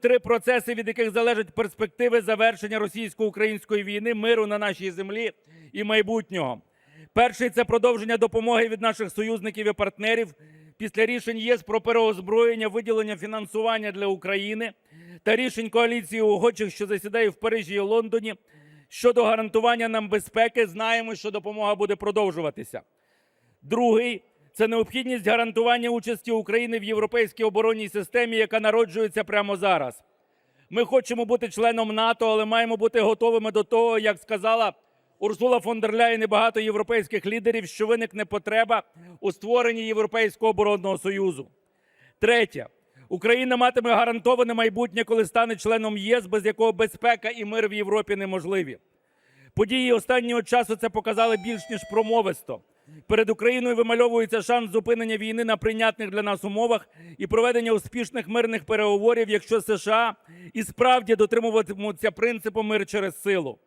Три процеси, від яких залежать перспективи завершення російсько-української війни, миру на нашій землі і майбутнього. Перший це продовження допомоги від наших союзників і партнерів після рішень ЄС про переозброєння, виділення фінансування для України та рішень коаліції угодчих, що засідає в Парижі і Лондоні щодо гарантування нам безпеки. Знаємо, що допомога буде продовжуватися. Другий це необхідність гарантування участі України в європейській оборонній системі, яка народжується прямо зараз. Ми хочемо бути членом НАТО, але маємо бути готовими до того, як сказала Урсула фон дер Ляєн і багато європейських лідерів, що виникне потреба у створенні Європейського оборонного союзу. Третє. Україна матиме гарантоване майбутнє, коли стане членом ЄС, без якого безпека і мир в Європі неможливі. Події останнього часу це показали більш ніж промовисто. Перед Україною вимальовується шанс зупинення війни на прийнятних для нас умовах і проведення успішних мирних переговорів, якщо США і справді дотримуватимуться принципу мир через силу.